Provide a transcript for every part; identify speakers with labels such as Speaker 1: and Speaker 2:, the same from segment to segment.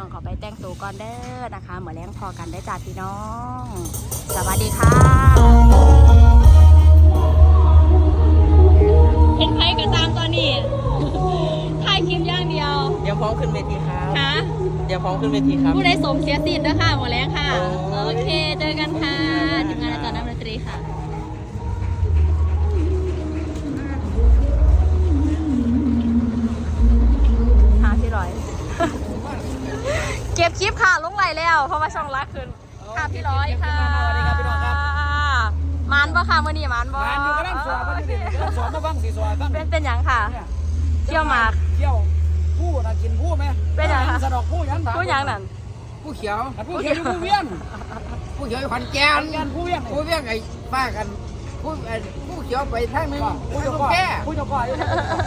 Speaker 1: นุญาตพี่น้องขอไปแต่งตัวก่อนเด้อนะคะเหมือนแรงพอกันได้อจ้าพี่น้อง สวัสดีค่ะเห็นไพ่กระตามตอนนี้ถ่ายคลิปอย่างเดียว
Speaker 2: เดี๋ยวพร้อมขึ้นเวทีครับ
Speaker 1: ค่ะ
Speaker 2: เดี๋ยวพร้อมขึ้นเวทีครับ
Speaker 1: ผู้ใดสมเสียสิทธิ์นะคะหมดแล้วค่ะ
Speaker 2: โอ้
Speaker 1: โอเค เจอกันค่ะทีมงานอาจารย์น้ำดนตรีค่ะ ก็บคลิปค่ะลงไหลแล้ว เพราะว่าช่องรักขึ้นค่ะพี่ร้อยค่ะ
Speaker 2: สวัสดีครับพี่น้องครับ
Speaker 1: มันบ่ค่ะมื่อนี้มันบ่
Speaker 2: งานอยู่กำลังสอบมันอยู่ดิกำลังสอบมาบ้างสีสอบบ้าง
Speaker 1: เป็นเป็นหยังค่ะ
Speaker 2: เนี่ย
Speaker 1: เที่ยวหมาก
Speaker 2: เที่ยวผู้นะกินผู้ไหม
Speaker 1: เป็นหยังคะ
Speaker 2: สะดอกผู้ยังถาม
Speaker 1: ผู้หยังนั่น
Speaker 3: ผู้เขียว
Speaker 2: อันผู้เขียวอยู่ผู้เวียน
Speaker 3: ผู้เขียวอยู่ขอนแก่
Speaker 2: อั
Speaker 3: น
Speaker 2: นกันผู้เวียน
Speaker 3: ผู้เวียงไอ้ป้ากันผู้ไอ้ผู้เขียวไปทางหนึง
Speaker 2: ผู้
Speaker 3: ผู้
Speaker 2: เจ้า
Speaker 3: เจ้า
Speaker 2: ก่อ
Speaker 3: แก่
Speaker 2: ผู้เจ้าก่ออยู่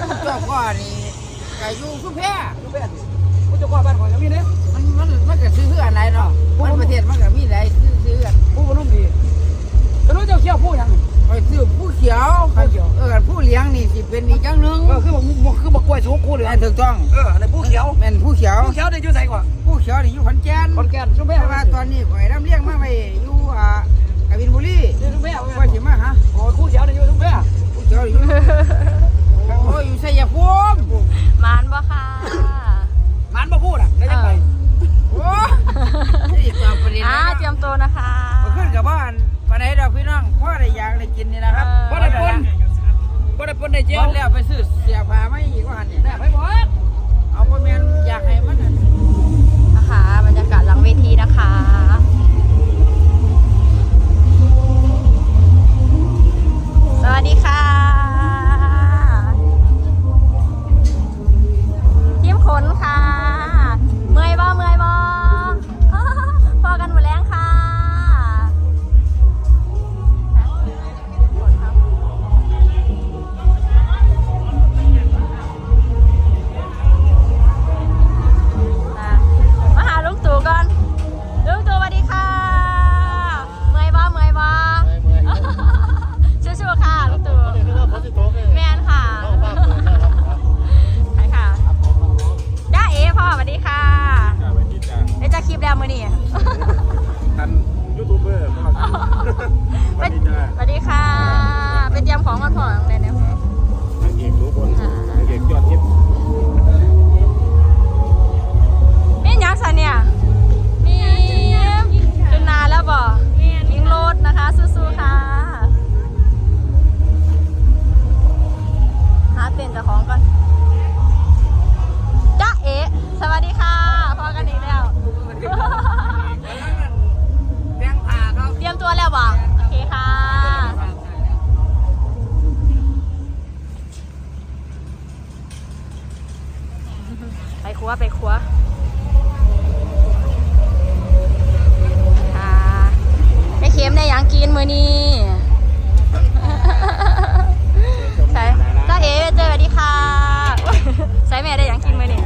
Speaker 3: ผู้เจ้าก้อนี่ไก่อยู่สุแพร่
Speaker 2: ผู้เวียนผู้เจ้าก่อบ้านของยังมีเนี่ย
Speaker 3: มันมันมันก็ซื้ออันไหนเนาะมันประเทศมันก็มีหลายซื้อซื้ออัน
Speaker 2: ผู้บรรลุดีจะรู้เจ้าเขี้ยวผู้ยัง
Speaker 3: ไปซื้อผู้เขียว
Speaker 2: ผู้เขียว
Speaker 3: เออผู้เลี้ยงนี่สิเป็นอีกอย่างหนึง
Speaker 2: เออคือบอกคือบอกกล้วยสุกคู่เหลือ
Speaker 3: อันถูกต้อง
Speaker 2: เออในผู้เขียว
Speaker 3: แม่นผู้เขียว
Speaker 2: ผู้เขียวเนี่ยอยู่ใส่กว่า
Speaker 3: ผู้เขียวนี่อยู่ขอนแก่น
Speaker 2: คนแก่นชุ่มแม่
Speaker 3: เพราะว่าตอนนี้ข่อยน้ำเลี้ยงมาไปอยู่อ่ากบินบุรี
Speaker 2: ชุ่มแม่
Speaker 3: ว่าสิมาฮะ
Speaker 2: โอ้ผู้เขียวเนี่ยอยู่ชุ่มแม่
Speaker 3: ผู้เขียวอยู่โอ้ยอยู่ชัยภูมิ
Speaker 1: มันบ่ค่ะ
Speaker 2: มันมาพูดอะได้ยังไง
Speaker 3: โอ้ยนี่ตอบประเด็น
Speaker 1: อ่า
Speaker 3: นะ
Speaker 1: เตรียมตัวนะคะ
Speaker 3: มาขึ้นกับบ้านปานไหนดอกพี่น้องพ่อได้อยากได้กินนี่นะครับ
Speaker 2: บ่ได้ปนบ่ได้ปนในเจีย
Speaker 3: เจ้
Speaker 2: ว
Speaker 3: แล้วไปซื้อเสียผ้าไม่อีกว่าหันนี่
Speaker 2: แน่ไปหมด
Speaker 3: เอาบ่แม่นอยากให้มันนั่น
Speaker 1: นะคะบรรยากาศหลังเวที ยังกินมือนี้ใช่จ้าเอ๋
Speaker 4: เจ
Speaker 1: อสวัสดีค่ะอุ๊ยใส่แม่ได้หยังกินมือนี้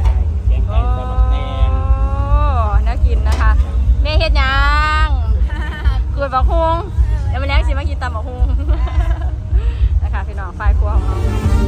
Speaker 4: แกงไก่สลัดแดง
Speaker 1: โอ้น่ากินนะคะแม่เฮ็ดหยังกุดบักฮุงเดี๋ยวมาเลี้ยงสิมากินตำบักฮุงนะคะพี่น้องฝ่ายครัวของเรา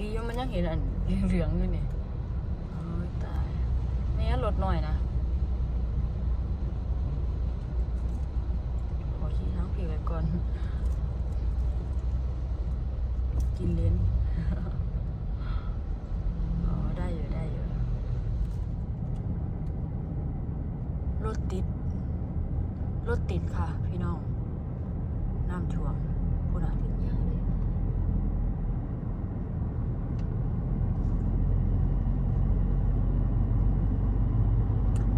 Speaker 1: ดียังเห็นอันเหลืองๆอยู่นี่โอ้ยตายนี่รถหน่อยนะขอขี้ทั้งผีไว้ก่อน กินเลนอ๋อได้อยู่ได้อยู่รถติดรถติดค่ะ พี่น้อง น้ำท่วมพูดอะ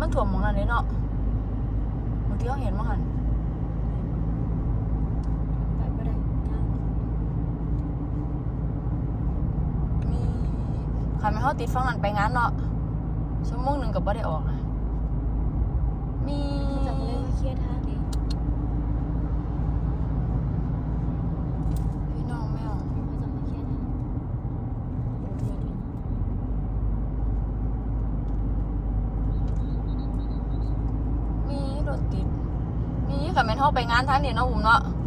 Speaker 1: มัน ถ่วมมองนั้นเลยเนาะบางทีเขาเห็นมั้งหัน
Speaker 5: ไปบ่ได้ยาก
Speaker 1: มีขันไม่เขาติดฟังนั้นไปงานเนาะชั่วโมงหนึ่งกับบ่ได้ออกนะมี
Speaker 5: เขาจะมาเล่นมาเครียดทางนี้
Speaker 1: พี่น้องแมว
Speaker 5: เขาจะมาเครียดทางเดี๋ยวด้วย
Speaker 1: มีรถติดมีขันแม่นเขาไปงานทางนี้เนาะอุ้มเนาะ
Speaker 5: แ